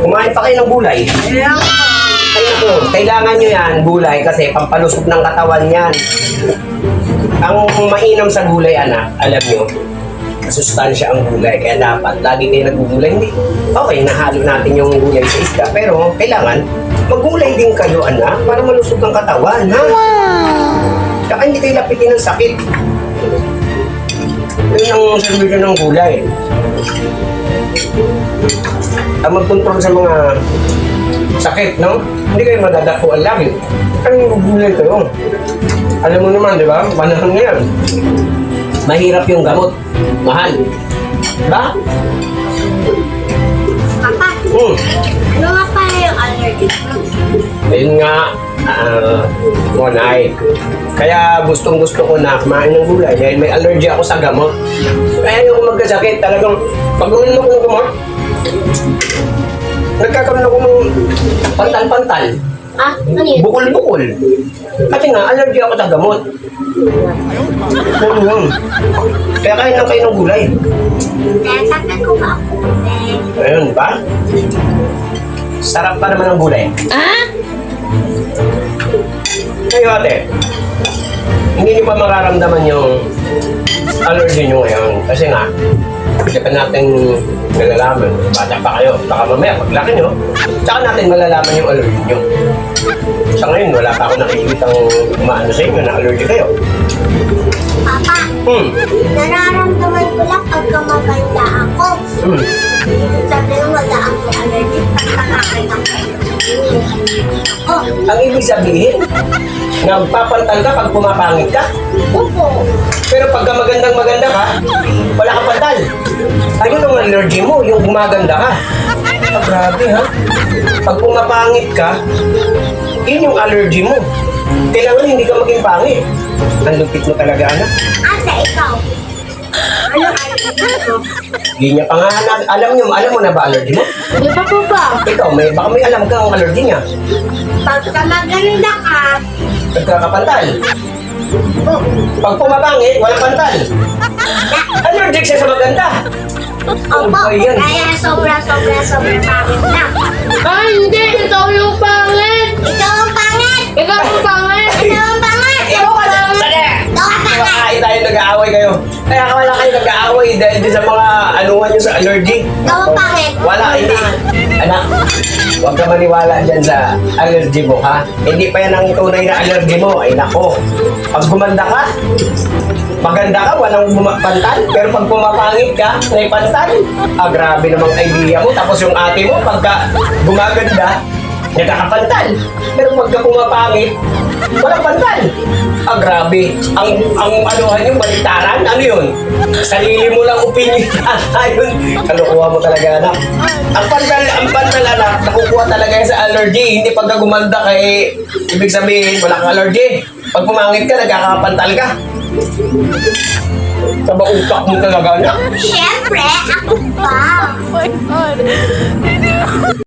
Kumain pa kayo ng gulay. Kaya nga. Ay naku, kailangan nyo yan, gulay, kasi pampalusog ng katawan yan. Ang mainam sa gulay, anak, alam nyo, masustansya ang gulay. Kaya dapat, lagi kayo nagugulay. Hindi, okay, nahalo natin yung gulay sa isda. Pero, kailangan, maggulay din kayo, anak, para malusog ang katawan, ha? Saka hindi kayo lapitin ng sakit. Yun ang servisyo ng gulay. Ang magkontrol sa mga sakit, no? Hindi kayo madadakuan lagi. Yung gulay kayo? Alam mo naman, di ba? Panahon na yan. Mahirap yung gamot. Mahal. Diba? Papa, Hmm. ano nga pala yung allergy mo? Ayun nga, ah, monay. Kaya gustong gusto ko na kumain ng gulay dahil may allergy ako sa gamot. Kaya yung magkasakit, talagang pag uminom ako ng gamot, nagkakaroon ako ng pantal-pantal, Ah, ano yun? bukol-bukol. Kasi nga, allergy ako sa gamot. Yun. Kaya kain lang kayo ng gulay. Kaya sabi ko ba ako? Ayun, ba? Sarap pa naman ng gulay. Ah? Kayo ate, hindi niyo pa mararamdaman yung allergy niyo ngayon. Kasi nga, hindi pa natin nalalaman. Bata pa kayo. Baka mamaya, paglaki niyo, tsaka natin malalaman yung allergy niyo. Sa ngayon, wala pa ako nakikitang umaano sa inyo na allergy kayo. Papa, Hmm. nararamdaman ko lang pagka maganda ako. Hmm. Sabi ko wala ako allergy Ang ibig sabihin, nagpapantal ka pag pumapangit ka. Opo. Pero pagka magandang maganda ka, wala ka pantal. Ayun ang allergy mo, yung gumaganda ka. Ah, grabe ha. Pag pumapangit ka, yun yung allergy mo. Kailangan hindi ka maging pangit. Ang lupit mo talaga, anak. Ate, ikaw. Hindi niya pa nga anak. Alam niyo, alam mo na ba allergy mo? Di ba po ba? Ikaw, may, baka may alam ka ang allergy niya. Pagka maganda ka, Nagkakapantal. oh, Pag pumapangit, walang pantal. Allergic siya sa maganda. opo, yan? kaya sobra, sobra, sobra pangit na. Ah, hindi! Tayo nag-aaway kayo. Kaya wala kayo nag-aaway dahil din sa mga anuhan nyo sa allergy. Ang pangit! Wala, hindi. Anak, huwag ka maniwala dyan sa allergy mo, ha? Hindi pa yan ang tunay na allergy mo. Ay, nako. Pag gumanda ka, maganda ka, walang buma- pantal. Pero pag pumapangit ka, may pantal. Ah, grabe namang idea mo. Tapos yung ate mo, pagka gumaganda, nagkakapantal. Pero pagka pumapangit, walang pantal. Ah, grabe. Ang, ang anuhan yung baliktaran, ano yun? Sarili mo lang opinion yata yun. Kalukuha mo talaga, anak. Ang pantal, ang pantal, anak, nakukuha talaga yan sa allergy. Hindi pagka gumanda kay, ibig sabihin, wala kang allergy. Pag pumangit ka, nagkakapantal ka. Sa utak mo talaga, anak. Siyempre, ako pa!